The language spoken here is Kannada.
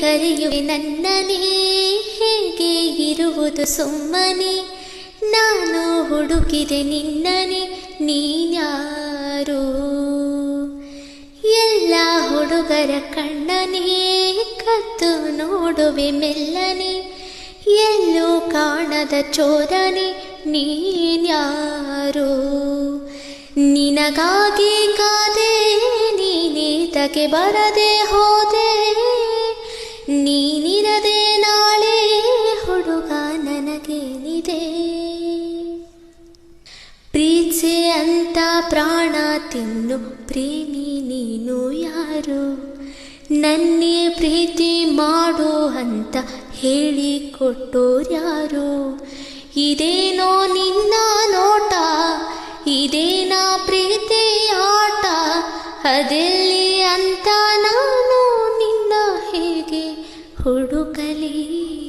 ಕರೆಯುವೆ ನನ್ನನೇ, ಹೇಗೆ ಇರುವುದು ಸುಮ್ಮನೆ? ನಾನು ಹುಡುಕಿದೆ ನಿನ್ನನೆ, ನೀನ್ಯಾರು? ಎಲ್ಲ ಹುಡುಗರ ಕಣ್ಣನೇ ಕತ್ತು ನೋಡುವೆ ಮೆಲ್ಲನೆ. ಎಲ್ಲೂ ಕಾಣದ ಚೋರನೆ, ನೀನ್ಯಾರು? ನಿನಗಾಗಿ ಕಾದೆ ನೀನೇತಕ್ಕೆ ಬರದೆ ಹೋದೆ? ನನಗೇನಿದೆ ಪ್ರೀತಿ ಅಂತ ಪ್ರಾಣ ತಿನ್ನು, ಪ್ರೇಮಿ ನೀನು ಯಾರು? ನನ್ನೇ ಪ್ರೀತಿ ಮಾಡು ಅಂತ ಹೇಳಿಕೊಟ್ಟೋರ್ಯಾರು ಇದೇನೋ ನಿನ್ನ ನೋಟ, ಇದೇನಾ ಪ್ರೀತಿ ಆಟ? ಅದೆಲ್ಲಿ ಅಂತ ನಾನು ನಿನ್ನ ಹೇಗೆ ಹುಡುಕಲಿ?